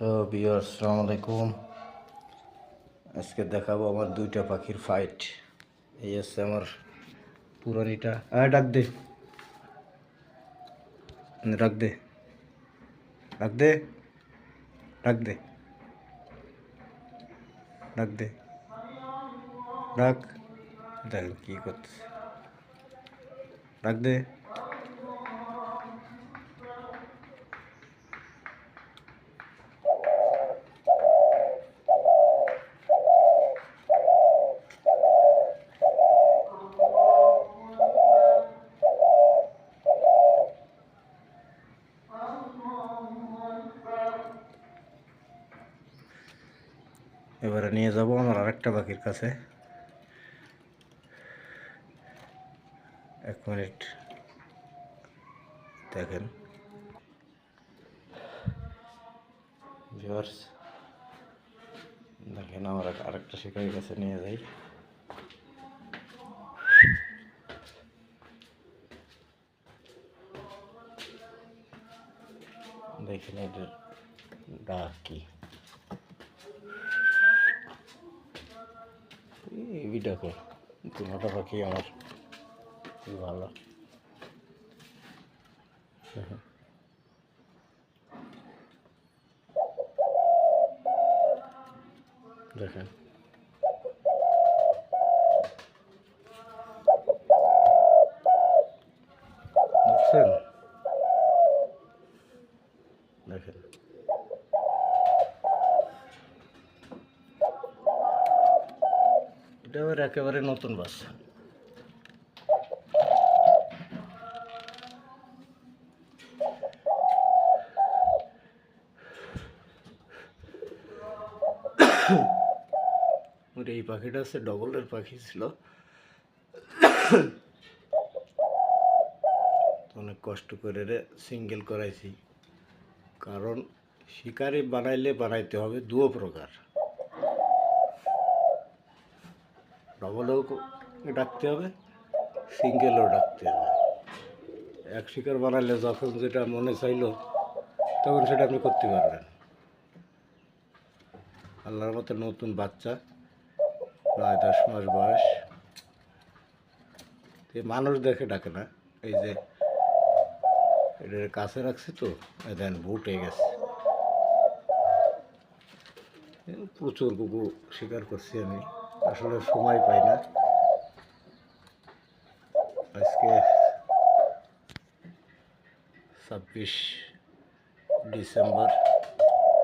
তো বিয়ার আসসালামু আলাইকুম। আজকে দেখাবো আমার দুইটা পাখির ফাইট এই হচ্ছে আমার পুরানিটা। আয়, ডাক দে। ডাক দে। ডাক দে। ডাক দে। ডাক দে। ডাক। দেখ কি করতেছে। ডাক দে। এবারে নিয়ে যাব আমার আরেকটা পাখির কাছে। এক মিনিট। দেখেন। ভিউয়ার্স, দেখেন আমার এক- আরেকটা শিকারির কাছে নিয়ে যাই। দেখেন এটার ডাক কি? এই ভিডিও দুটা পাখি আমার খুব ভালো। দেখেন। দেখেন দেখছেন দেখেন এটা আবার একেবারে নতুন ওর এই পাখিটা হচ্ছে ডবলের পাখি ছিল। অনেক কষ্ট করে রে সিঙ্গেল করাইছি। কারণ শিকারি বানাইলে বানাইতে হবে দুও প্রকার। ডবলও ডাকতে হবে, সিঙ্গেলও ডাকতে হবে। এক শিকার বানালে যখন যেটা মনে চাইলো, তখন সেটা আপনি করতে পারবেন। আল্লাহর মতো নতুন বাচ্চা, নয় দশ মাস বয়স। মানুষ দেখে ডাকে না, এই যে এটার কাছে রাখছি তো দেন বুটে গেছে। প্রচুর কুকুর শিকার করছি আমি। আসলে সময় পাই না আজকে ছাব্বিশ ডিসেম্বর